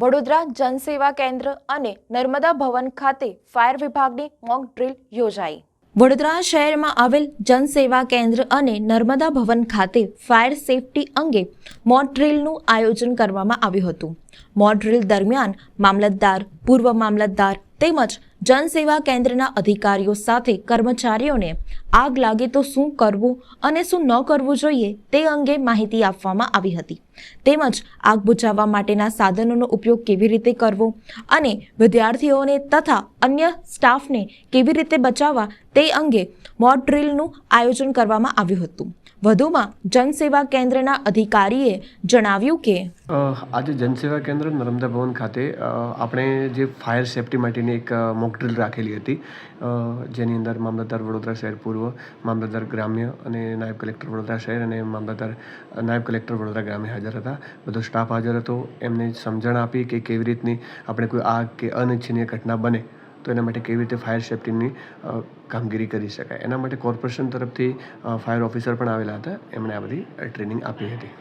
વડોદરા જનસેવા કેન્દ્ર અને નર્મદા ભવન ખાતે ફાયર વિભાગની મોક ડ્રીલ યોજાઈ. વડોદરા શહેરમાં આવેલ જનસેવા કેન્દ્ર અને નર્મદા ભવન ખાતે ફાયર સેફટી અંગે મોક ડ્રીલનું આયોજન કરવામાં આવ્યું હતું. મોક ડ્રિલ દરમિયાન મામલતદાર, પૂર્વ મામલતદાર તેમજ જનસેવા કેન્દ્રના અધિકારીઓ સાથે કર્મચારીઓને આગ લાગે તો શું કરવું અને શું ન કરવું જોઈએ તે અંગે માહિતી આપવામાં આવી હતી. તેમજ આગ બુઝાવવા માટેના સાધનોનો ઉપયોગ કેવી રીતે કરવો અને વિદ્યાર્થીઓને તથા અન્ય સ્ટાફને કેવી રીતે બચાવવા તે અંગે મોક ડ્રીલનું આયોજન કરવામાં આવ્યું હતું. વધુમાં જનસેવા કેન્દ્રના અધિકારીએ જણાવ્યું કે આજે જનસેવા કેન્દ્ર નર્મદા ભવન ખાતે આપણે જે ફાયર સેફટી માટેની એક ડ્રીલ રાખેલી હતી. જેની અંદર મામલતદાર વડોદરા શહેર પૂર્વ મામલતદાર ગ્રામ્ય અને નાયબ કલેક્ટર વડોદરા શહેર અને મામલતદાર, નાયબ કલેક્ટર વડોદરા ગ્રામ્ય હાજર હતા. બધો સ્ટાફ હાજર હતો. એમને સમજણ આપી કે કેવી રીતની આપણે કોઈ આગ કે અનિચ્છનીય ઘટના બને તો એના માટે કેવી રીતે ફાયર સેફ્ટીની કામગીરી કરી શકાય. એના માટે કોર્પોરેશન તરફથી ફાયર ઓફિસર પણ આવેલા હતા. એમણે આ બધી ટ્રેનિંગ આપી હતી.